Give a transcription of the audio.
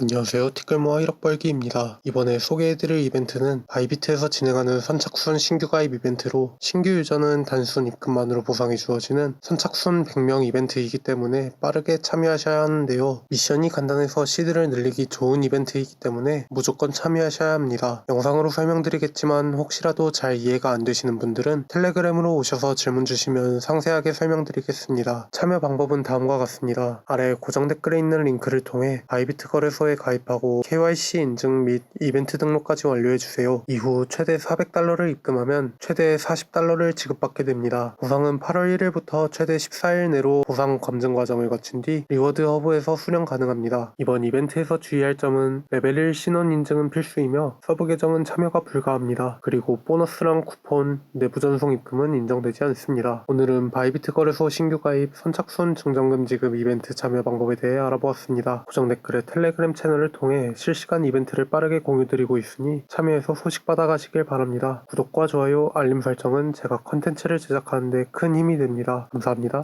안녕하세요. 티끌모아 1억 벌기입니다. 이번에 소개해드릴 이벤트는 바이비트에서 진행하는 선착순 신규 가입 이벤트로 신규 유저는 단순 입금만으로 보상이 주어지는 선착순 100명 이벤트이기 때문에 빠르게 참여하셔야 하는데요. 미션이 간단해서 시드를 늘리기 좋은 이벤트이기 때문에 무조건 참여하셔야 합니다. 영상으로 설명드리겠지만 혹시라도 잘 이해가 안 되시는 분들은 텔레그램으로 오셔서 질문 주시면 상세하게 설명드리겠습니다. 참여 방법은 다음과 같습니다. 아래 고정 댓글에 있는 링크를 통해 바이비트 거래소 에 가입하고 KYC 인증 및 이벤트 등록까지 완료해주세요. 이후 최대 400달러를 입금하면 최대 40달러를 지급받게 됩니다. 보상은 8월 1일부터 최대 14일 내로 보상 검증 과정을 거친 뒤 리워드 허브에서 수령 가능합니다. 이번 이벤트에서 주의할 점은 레벨 1 신원 인증은 필수이며 서브 계정은 참여가 불가합니다. 그리고 보너스랑 쿠폰, 내부 전송 입금은 인정되지 않습니다. 오늘은 바이비트 거래소 신규 가입 선착순 증정금 지급 이벤트 참여 방법에 대해 알아보았습니다. 고정 댓글에 텔레그램 채널을 통해 실시간 이벤트를 빠르게 공유드리고 있으니 참여해서 소식 받아가시길 바랍니다. 구독과 좋아요, 알림 설정은 제가 컨텐츠를 제작하는데 큰 힘이 됩니다. 감사합니다.